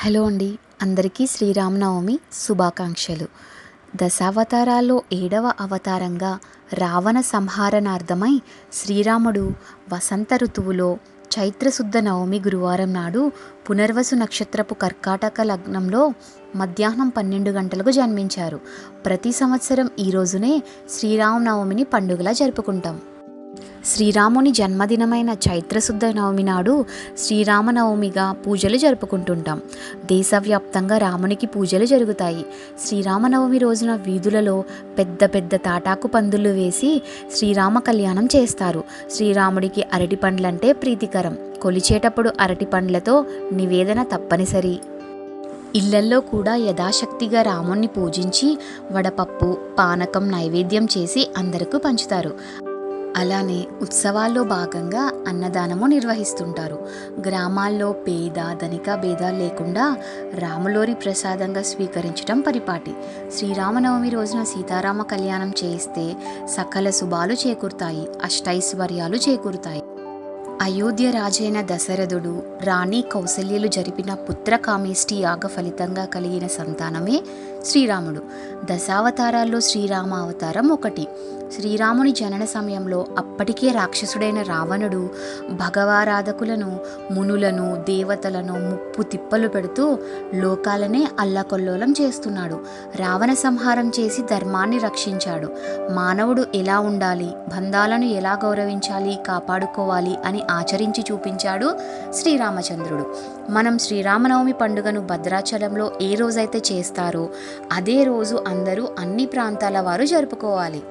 Hello అండి. అందరికీ శ్రీరామనవమి శుభాకాంక్షలు. దశావతారాల్లో ఏడవ అవతారంగా రావణ సంహారణార్థమై శ్రీరాముడు వసంత ఋతువులో చైత్రశుద్ధ నవమి గురువారం నాడు పునర్వసు నక్షత్రపు కర్కాటక లగ్నంలో మధ్యాహ్నం పన్నెండు గంటలకు జన్మించారు. ప్రతి సంవత్సరం ఈ రోజునే శ్రీరామనవమిని పండుగలా జరుపుకుంటాం. శ్రీరాముని జన్మదినమైన చైత్రశుద్ధ నవమి నాడు శ్రీరామనవమిగా పూజలు జరుపుకుంటుంటాం. దేశవ్యాప్తంగా రామునికి పూజలు జరుగుతాయి. శ్రీరామనవమి రోజున వీధులలో పెద్ద పెద్ద తాటాకు పందులు వేసి శ్రీరామ కళ్యాణం చేస్తారు. శ్రీరాముడికి అరటి పండ్లంటే ప్రీతికరం. కొలిచేటప్పుడు అరటి పండ్లతో నివేదన తప్పనిసరి. ఇళ్ళల్లో కూడా యథాశక్తిగా రాముణ్ణి పూజించి వడపప్పు పానకం నైవేద్యం చేసి అందరికీ పంచుతారు. అలానే ఉత్సవాల్లో భాగంగా అన్నదానము నిర్వహిస్తుంటారు. గ్రామాల్లో పేద ధనిక భేదాలు లేకుండా రాములోరి ప్రసాదంగా స్వీకరించడం పరిపాటి. శ్రీరామనవమి రోజున సీతారామ కళ్యాణం చేయిస్తే సకల శుభాలు చేకూరుతాయి అష్టైశ్వర్యాలు చేకూరుతాయి. అయోధ్య రాజైన దశరథుడు రాణి కౌసల్యలు జరిపిన పుత్రకామేష్టి యాగ ఫలితంగా కలిగిన సంతానమే శ్రీరాముడు. దశావతారాల్లో శ్రీరామ అవతారం ఒకటి. శ్రీరాముని జనన సమయంలో అప్పటికే రాక్షసుడైన రావణుడు భగవారాధకులను మునులను దేవతలను ముప్పు తిప్పలు పెడుతూ లోకాలనే అల్లకొల్లోలం చేస్తున్నాడు. రావణ సంహారం చేసి ధర్మాన్ని రక్షించాడు. మానవుడు ఎలా ఉండాలి? బంధాలను ఎలా గౌరవించాలి? కాపాడుకోవాలి అని ఆచరించి చూపించాడు శ్రీరామచంద్రుడు. మనం శ్రీరామనవమి పండుగను భద్రాచలంలో ఏ రోజైతే చేస్తారో అదే రోజు అందరూ అన్ని ప్రాంతాల వారు జరుపుకోవాలి.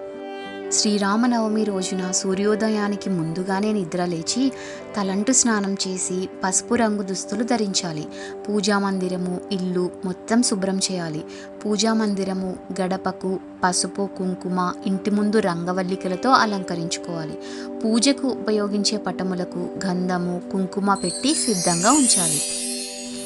శ్రీరామనవమి రోజున సూర్యోదయానికి ముందుగానే నిద్ర లేచి తలంటు స్నానం చేసి పసుపు రంగు దుస్తులు ధరించాలి. పూజా మందిరము ఇల్లు మొత్తం శుభ్రం చేయాలి. పూజా మందిరము గడపకు పసుపు కుంకుమ ఇంటి ముందు రంగవల్లికలతో అలంకరించుకోవాలి. పూజకు ఉపయోగించే పటములకు గంధము కుంకుమ పెట్టి సిద్ధంగా ఉంచాలి.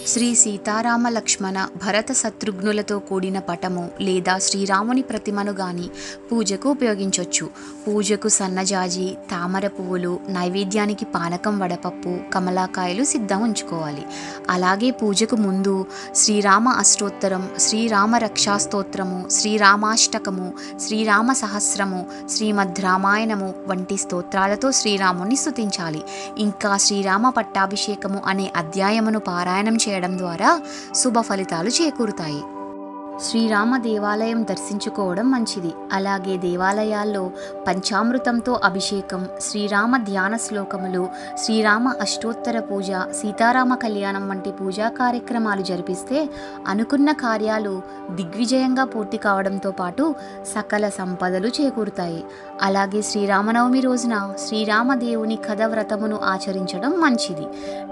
శ్రీ సీతారామ లక్ష్మణ భరత శత్రుఘ్నులతో కూడిన పటము లేదా శ్రీరాముని ప్రతిమను గాని పూజకు ఉపయోగించవచ్చు పూజకు సన్నజాజి తామర పువ్వులు నైవేద్యానికి పానకం వడపప్పు కమలాకాయలు సిద్ధం ఉంచుకోవాలి. అలాగే పూజకు ముందు శ్రీరామ అష్టోత్తరం శ్రీరామ రక్షాస్తోత్రము శ్రీరామాష్టకము శ్రీరామ సహస్రము శ్రీమద్ రామాయణము వంటి స్తోత్రాలతో శ్రీరాముని స్తుతించాలి. ఇంకా శ్రీరామ పట్టాభిషేకము అనే అధ్యాయమును పారాయణం చేయాలి. చేయడం ద్వారా శుభ ఫలితాలు చేకూరుతాయి. శ్రీరామ దేవాలయం దర్శించుకోవడం మంచిది. అలాగే దేవాలయాల్లో పంచామృతంతో అభిషేకం శ్రీరామ ధ్యాన శ్లోకములు శ్రీరామ అష్టోత్తర పూజ సీతారామ కళ్యాణం వంటి పూజా కార్యక్రమాలు జరిపిస్తే అనుకున్న కార్యాలు దిగ్విజయంగా పూర్తి కావడంతో పాటు సకల సంపదలు చేకూరుతాయి. అలాగే శ్రీరామనవమి రోజున శ్రీరామదేవుని కథ వ్రతమును ఆచరించడం మంచిది.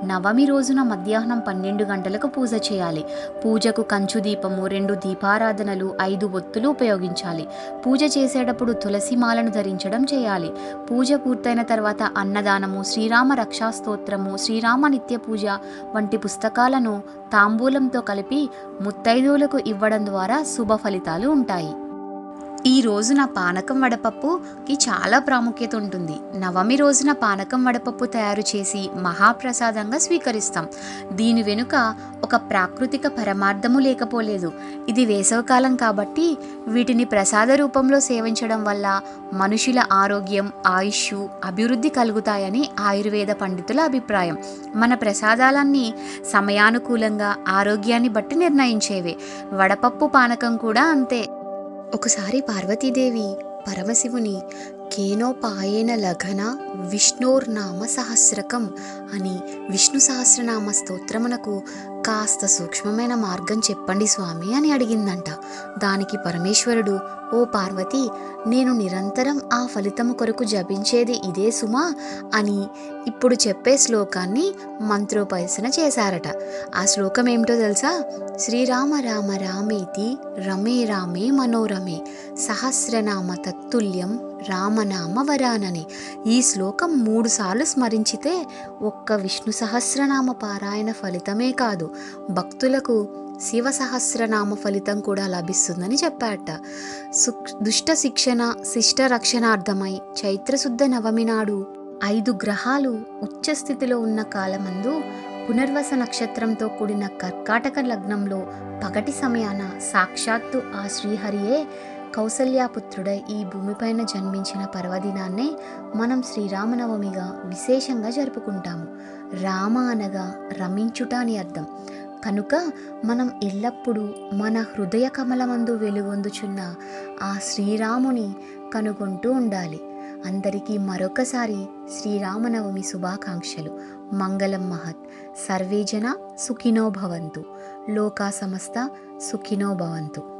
నవమి రోజున మధ్యాహ్నం పన్నెండు గంటలకు పూజ చేయాలి. పూజకు కంచు దీపము రెండు దీపారాధనలు ఐదు ఒత్తులు ఉపయోగించాలి. పూజ చేసేటప్పుడు తులసి మాలను ధరించడం చేయాలి. పూజ పూర్తయిన తర్వాత అన్నదానము శ్రీరామ రక్షాస్తోత్రము శ్రీరామ నిత్య పూజ వంటి పుస్తకాలను తాంబూలంతో కలిపి ముత్తైదువులకు ఇవ్వడం ద్వారా శుభ ఫలితాలు ఉంటాయి. ఈ రోజున పానకం వడపప్పుకి చాలా ప్రాముఖ్యత ఉంటుంది. నవమి రోజున పానకం వడపప్పు తయారు చేసి మహాప్రసాదంగా స్వీకరిస్తాం. దీని వెనుక ఒక ప్రాకృతిక పరమార్థము లేకపోలేదు. ఇది వేసవకాలం కాబట్టి వీటిని ప్రసాద రూపంలో సేవించడం వల్ల మనుషుల ఆరోగ్యం ఆయుష్ అభివృద్ధి కలుగుతాయని ఆయుర్వేద పండితుల అభిప్రాయం. మన ప్రసాదాలన్నీ సమయానుకూలంగా ఆరోగ్యాన్ని బట్టి నిర్ణయించేవే. వడపప్పు పానకం కూడా అంతే. ఒకసారి పార్వతీదేవి పరమశివుని కేనోపాయేన లఘన విష్ణోర్నామ సహస్రకం అని విష్ణు సహస్రనామ స్తోత్రమునకు కాస్త సూక్ష్మమైన మార్గం చెప్పండి స్వామి అని అడిగిందంట. దానికి పరమేశ్వరుడు ఓ పార్వతి నేను నిరంతరం ఆ ఫలితము కొరకు జపించేది ఇదే సుమా? అని ఇప్పుడు చెప్పే శ్లోకాన్ని మంత్రోపయసన చేశారట. ఆ శ్లోకం ఏమిటో తెలుసా? శ్రీరామ రామ రామేతి రమే రామే మనోరమే సహస్రనామ తత్తుల్యం రామనామ వరానని ఈ శ్లోకం మూడుసార్లు స్మరించితే ఒక్క విష్ణు సహస్రనామ పారాయణ ఫలితమే కాదు. భక్తులకు శివ సహస్రనామ ఫలితం కూడా లభిస్తుందని చెప్పాట. దుష్ట శిక్షణ శిష్ట రక్షణార్థమై చైత్రశుద్ధ నవమి నాడు ఐదు గ్రహాలు ఉచ్చస్థితిలో ఉన్న కాలమందు పునర్వస నక్షత్రంతో కూడిన కర్కాటక లగ్నంలో పగటి సమయాన సాక్షాత్తు ఆ శ్రీహరియే కౌసల్యాపుత్రుడై ఈ భూమిపైన జన్మించిన పర్వదినాన్నే మనం శ్రీరామనవమిగా విశేషంగా జరుపుకుంటాము. రామ అనగా రమించుట అని అర్థం. కనుక మనం ఎల్లప్పుడూ మన హృదయ కమలమందు వెలుగొందుచున్న ఆ శ్రీరాముని కనుగొంటూ ఉండాలి. అందరికీ మరొకసారి శ్రీరామనవమి శుభాకాంక్షలు. మంగళం మహత్. సర్వేజన సుఖినో భవంతు. లోకా సమస్త సుఖినో భవంతు.